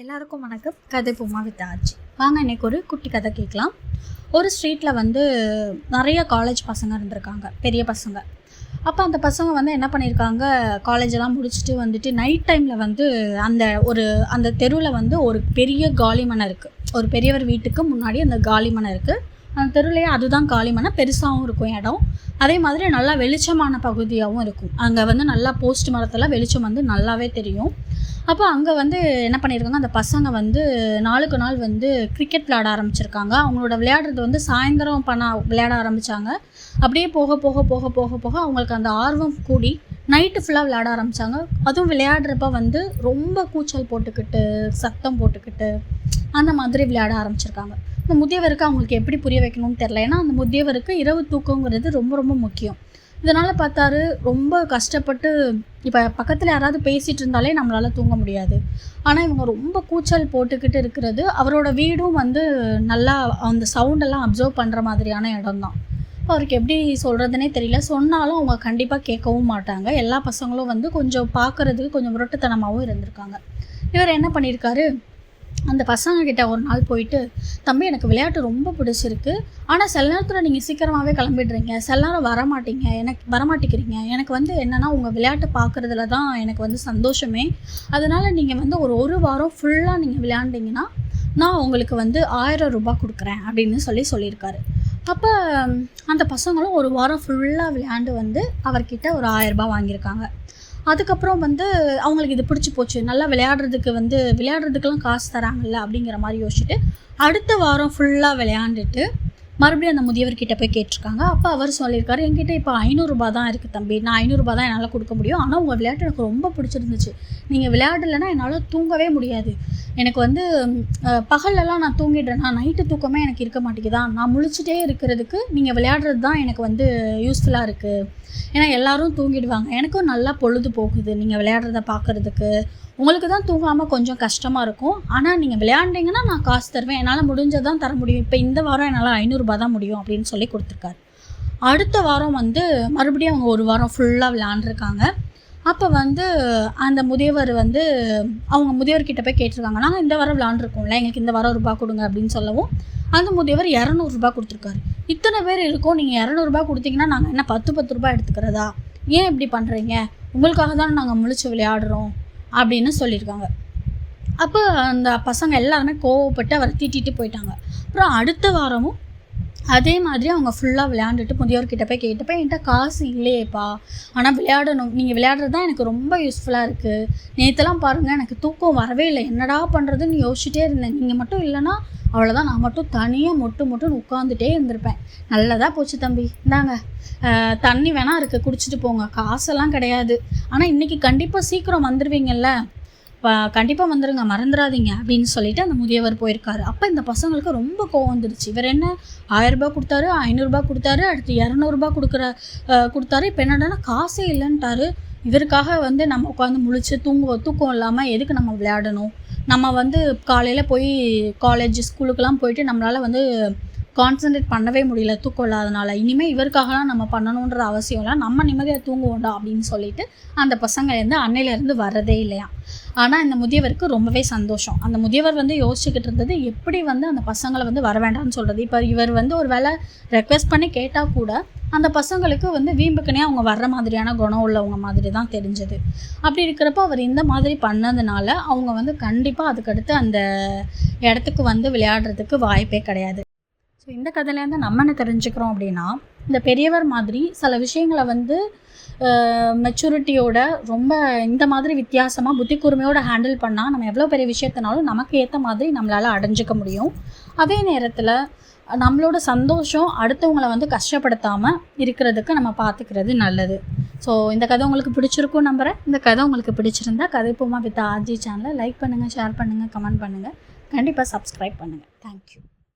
எல்லாருக்கும் வணக்கம். கதை பொம்மா வித் ஆச்சு வாங்க இன்றைக்கி ஒரு குட்டி கதை கேட்கலாம். ஒரு ஸ்ட்ரீட்டில் வந்து நிறைய காலேஜ் பசங்க இருந்திருக்காங்க. பெரிய பசங்க. அப்போ அந்த பசங்க வந்து என்ன பண்ணியிருக்காங்க காலேஜெல்லாம் முடிச்சுட்டு வந்துட்டு நைட் டைமில் வந்து அந்த ஒரு அந்த தெருவில் வந்து ஒரு பெரிய காலிமனை இருக்குது ஒரு பெரியவர் வீட்டுக்கு முன்னாடி அந்த காலிமனை இருக்குது அந்த தெருவிலேயே அதுதான் காலிமனை பெருசாகவும் இருக்கும் இடம். அதே மாதிரி நல்லா வெளிச்சமான பகுதியாகவும் இருக்கும். அங்கே வந்து நல்லா போஸ்ட் மரத்தில் வெளிச்சம் வந்து நல்லாவே தெரியும். அப்போ அங்கே வந்து என்ன பண்ணியிருக்காங்க அந்த பசங்க வந்து நாளுக்கு நாள் வந்து கிரிக்கெட் விளையாட ஆரம்பிச்சிருக்காங்க. அவங்களோட விளையாடுறது வந்து சாயந்தரம் பண்ண விளையாட ஆரம்பித்தாங்க அப்படியே போக போக போக போக போக அவங்களுக்கு அந்த ஆர்வம் கூடி நைட்டு ஃபுல்லாக விளையாட ஆரம்பித்தாங்க அதுவும் விளையாடுறப்ப வந்து ரொம்ப கூச்சல் போட்டுக்கிட்டு சத்தம் போட்டுக்கிட்டு அந்த மாதிரி விளையாட ஆரம்பிச்சிருக்காங்க. இந்த முதியவருக்கு அவங்களுக்கு எப்படி புரிய வைக்கணும்னு தெரில ஏன்னா அந்த முதியவருக்கு இரவு தூக்கங்கிறது ரொம்ப ரொம்ப முக்கியம். இதனால் பார்த்தாரு ரொம்ப கஷ்டப்பட்டு இப்போ பக்கத்தில் யாராவது பேசிகிட்டு இருந்தாலே நம்மளால் தூங்க முடியாது. ஆனால் இவங்க ரொம்ப கூச்சல் போட்டுக்கிட்டு இருக்கிறது அவரோட வீடும் வந்து நல்லா அந்த சவுண்டெல்லாம் அப்சர்வ் பண்ணுற மாதிரியான இடம் தான் அவருக்கு எப்படி சொல்கிறதுனே தெரியல. சொன்னாலும் அவங்க கண்டிப்பாக கேட்கவும் மாட்டாங்க. எல்லா பசங்களும் வந்து கொஞ்சம் பார்க்குறதுக்கு கொஞ்சம் முரட்டுத்தனமாகவும் இருந்திருக்காங்க. இவர் என்ன பண்ணியிருக்காரு? அந்த பசங்கக்கிட்ட ஒரு நாள் போயிட்டு தம்பி எனக்கு விளையாட்டு ரொம்ப பிடிச்சிருக்கு. ஆனால் சில நேரத்தில் நீங்கள் சீக்கிரமாகவே கிளம்பிடுறீங்க. சில நேரம் வரமாட்டீங்க. எனக்கு வரமாட்டேங்கிறீங்க. எனக்கு வந்து என்னென்னா உங்கள் விளையாட்டு பார்க்குறதுல தான் எனக்கு வந்து சந்தோஷமே. அதனால் நீங்கள் வந்து ஒரு ஒரு வாரம் ஃபுல்லாக நீங்கள் விளையாண்டிங்கன்னா நான் உங்களுக்கு வந்து ஆயிரம் ரூபாய் கொடுக்குறேன் அப்படின்னு சொல்லி சொல்லியிருக்காரு. அப்போ அந்த பசங்களும் ஒரு வாரம் ஃபுல்லாக விளையாண்டு வந்து அவர்கிட்ட ஒரு ஆயரரூபா வாங்கியிருக்காங்க. அதுக்கப்புறம் வந்து அவங்களுக்கு இது பிடிச்சி போச்சு. நல்லா விளையாடுறதுக்கு வந்து விளையாடுறதுக்கெல்லாம் காசு தராங்கல்ல அப்படிங்கிற மாதிரி யோசிச்சுட்டு அடுத்த வாரம் ஃபுல்லாக விளையாண்டுட்டு மறுபடியும் அந்த முதியவர்கிட்ட போய் கேட்டிருக்காங்க. அப்போ அவர் சொல்லியிருக்காரு என்கிட்ட இப்போ ஐநூறுரூபா தான் இருக்குது தம்பி. நான் ஐநூறுரூபா தான் என்னால் கொடுக்க முடியும். ஆனால் உங்கள் விளையாட்டு எனக்கு ரொம்ப பிடிச்சிருந்துச்சு. நீங்கள் விளையாடலைன்னா என்னால் தூங்கவே முடியாது. எனக்கு வந்து பகல்லலாம் நான் தூங்கிடுறேன்னா நைட்டு தூக்கமே எனக்கு இருக்க மாட்டேங்குதா? நான் முழிச்சிட்டே இருக்கிறதுக்கு நீங்கள் விளையாடுறது தான் எனக்கு வந்து யூஸ்ஃபுல்லாக இருக்குது ஏன்னா எல்லோரும் தூங்கிடுவாங்க. எனக்கும் நல்லா பொழுது போகுது நீங்கள் விளையாடுறத பார்க்குறதுக்கு உங்களுக்கு தான் தூங்காமல் கொஞ்சம் கஷ்டமாக இருக்கும். ஆனால் நீங்கள் விளையாண்டிங்கன்னா நான் காசு தருவேன். என்னால் முடிஞ்சதான் தர முடியும். இப்போ இந்த வாரம் என்னால் ஐநூறுரூபா தான் முடியும் அப்படின்னு சொல்லி கொடுத்துருக்காரு. அடுத்த வாரம் வந்து மறுபடியும் அவங்க ஒரு வாரம் ஃபுல்லாக விளையாண்டுருக்காங்க. அப்போ வந்து அந்த முதியவர் வந்து அவங்க முதியவர்கிட்ட போய் கேட்டிருக்காங்க. நாங்கள் இந்த வாரம் விளாண்டுருக்கோம்ல எங்களுக்கு இந்த வாரம் ரூபா கொடுங்க அப்படின்னு சொல்லவும் அந்த முதியவர் இரநூறுபா கொடுத்துருக்காரு. இத்தனை பேர் இருக்கோம் நீங்கள் இரநூறுபா கொடுத்தீங்கன்னா நாங்கள் என்ன பத்து பத்து ரூபா எடுத்துக்கிறதா? ஏன் இப்படி பண்ணுறீங்க உங்களுக்காக தானே நாங்கள் முழிச்சு விளையாடுறோம் அப்படின்னு சொல்லியிருக்காங்க. அப்போ அந்த பசங்க எல்லாருமே கோவப்பட்டு அவரை தீட்டிட்டு போயிட்டாங்க. அப்புறம் அடுத்த வாரமும் அதே மாதிரி அவங்க ஃபுல்லாக விளையாண்டுட்டு முதியோர்கிட்ட போய் கேட்டப்போ என்கிட்ட காசு இல்லையேப்பா. ஆனால் விளையாடணும். நீங்கள் விளையாடுறது தான் எனக்கு ரொம்ப யூஸ்ஃபுல்லாக இருக்குது நேற்றுலாம் பாருங்கள் எனக்கு தூக்கம் வரவே இல்லை. என்னடா பண்ணுறதுன்னு யோசிச்சுட்டே இருந்தேன். நீங்கள் மட்டும் இல்லைன்னா அவ்வளோதான் நான் மட்டும் தனியாக மொட்டு மொட்டுன்னு உட்காந்துட்டே இருந்திருப்பேன். நல்லதாக போச்சு தம்பி. இந்தாங்க. தண்ணி வேணால் இருக்குது குடிச்சிட்டு போங்க. காசெல்லாம் கிடையாது. ஆனால் இன்றைக்கி கண்டிப்பாக சீக்கிரம் வந்துடுவீங்கல்ல கண்டிப்பாக வந்துடுங்க மறந்துடாதீங்க அப்படின்னு சொல்லிட்டு அந்த முதியவர் போயிருக்காரு. அப்போ இந்த பசங்களுக்கு ரொம்ப கோவம் வந்துடுச்சு இவர் என்ன? ஆயிரரூபா கொடுத்தாரு ஐநூறுரூபா கொடுத்தாரு அடுத்து இரநூறுபா கொடுக்குற கொடுத்தாரு. இப்போ என்னடானா காசே இல்லைன்ட்டாரு. இவருக்காக வந்து நம்ம உட்காந்து முழிச்சு தூங்குவோம் தூக்கம் இல்லாமல் எதுக்கு நம்ம விளையாடணும்? நம்ம வந்து காலையில் போய் காலேஜ் ஸ்கூலுக்கெல்லாம் போயிட்டு நம்மளால் வந்து கான்சன்ட்ரேட் பண்ணவே முடியல தூக்கம் இல்லாதனால இனிமேல் இவருக்காகலாம் நம்ம பண்ணணுன்ற அவசியம் இல்லை. நம்ம நிம்மதியாக தூங்குவோண்டா அப்படின்னு சொல்லிட்டு அந்த பசங்க இருந்து அன்னையிலேருந்து வரதே இல்லையா? ஆனால் இந்த முதியவருக்கு ரொம்பவே சந்தோஷம். அந்த முதியவர் வந்து யோசிச்சுக்கிட்டு இருந்தது எப்படி வந்து அந்த பசங்களை வந்து வர வேண்டாம்னு சொல்கிறது இப்போ இவர் வந்து ஒரு வேலை ரெக்வெஸ்ட் பண்ணி கேட்டால் கூட அந்த பசங்களுக்கு வந்து வீம்புக்குனே அவங்க வர்ற மாதிரியான குணம் உள்ளவங்க மாதிரி தான் தெரிஞ்சது. அப்படி இருக்கிறப்ப அவர் இந்த மாதிரி பண்ணதுனால அவங்க வந்து கண்டிப்பாக அதுக்கடுத்து அந்த இடத்துக்கு வந்து விளையாடுறதுக்கு வாய்ப்பே கிடையாது. ஸோ இந்த கதையிலேருந்து நம்ம என்ன தெரிஞ்சுக்கிறோம் அப்படின்னா இந்த பெரியவர் மாதிரி சில விஷயங்களை வந்து மெச்சூரிட்டியோட ரொம்ப இந்த மாதிரி வித்தியாசமாக புத்தி கூர்மையோட ஹேண்டில் பண்ணால் நம்ம எவ்வளோ பெரிய விஷயத்தினாலும் நமக்கு ஏற்ற மாதிரி நம்மளால் அடைஞ்சிக்க முடியும். அதே நேரத்தில் நம்மளோட சந்தோஷம் அடுத்தவங்களை வந்து கஷ்டப்படுத்தாமல் இருக்கிறதுக்கு நம்ம பார்த்துக்கிறது நல்லது. ஸோ இந்த கதை உங்களுக்கு பிடிச்சிருக்கும் நம்புகிறேன் இந்த கதை உங்களுக்கு பிடிச்சிருந்தா கதைப்போமா வித் ஆர்ஜி சேனலை லைக் பண்ணுங்கள் ஷேர் பண்ணுங்கள் கமெண்ட் பண்ணுங்கள் கண்டிப்பாக சப்ஸ்கிரைப் பண்ணுங்கள் தேங்க்யூ